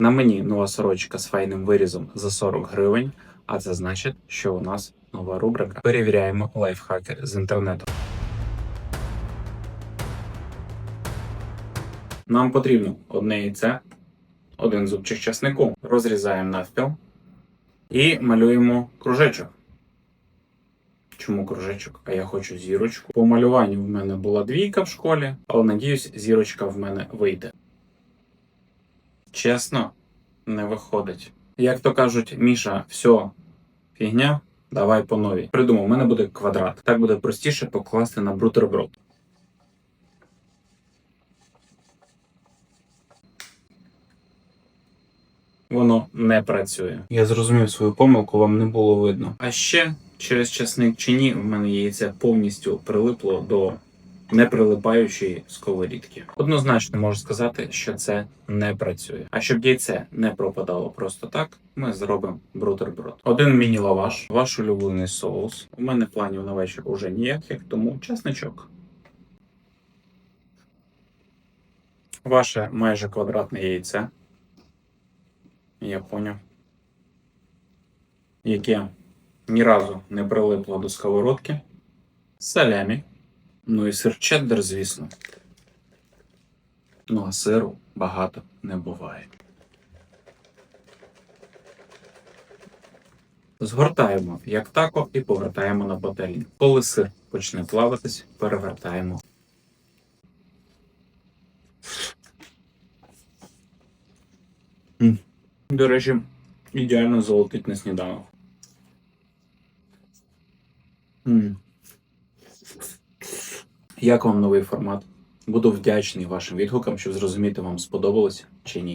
На мені нова сорочка з файним вирізом за 40 гривень, а це значить, що у нас нова рубрика. Перевіряємо лайфхаки з інтернету. Нам потрібно одне яйце, один зубчик часнику. Розрізаємо навпіл і малюємо кружечок. Чому кружечок? А я хочу зірочку. По малюванню в мене була двійка в школі, але надіюсь, зірочка в мене вийде. Чесно, не виходить. Як то кажуть, Міша, все, фігня, давай по новій. Придумав, у мене буде квадрат. Так буде простіше покласти на бутерброд. Воно не працює. Я зрозумів свою помилку, вам не було видно. А ще через часник чи ні, в мене яйце повністю прилипло до неприлипаючої сковорідки. Однозначно можу сказати, що це не працює. А щоб яйце не пропадало просто так, ми зробимо бутерброд. Один міні-лаваш, ваш улюблений соус. У мене планів на вечір уже ніяких, тому чесничок. Ваше майже квадратне яйце. Я поняв. Яке ні разу не прилипло до сковородки. Салямі. Ну і сир чеддер, звісно. Ну а сиру багато не буває. Згортаємо як тако і повертаємо на пательню. Коли сир почне плаватись, перевертаємо. До речі, ідеально золотить на сніданок. Як вам новий формат? Буду вдячний вашим відгукам, щоб зрозуміти, вам сподобалось чи ні.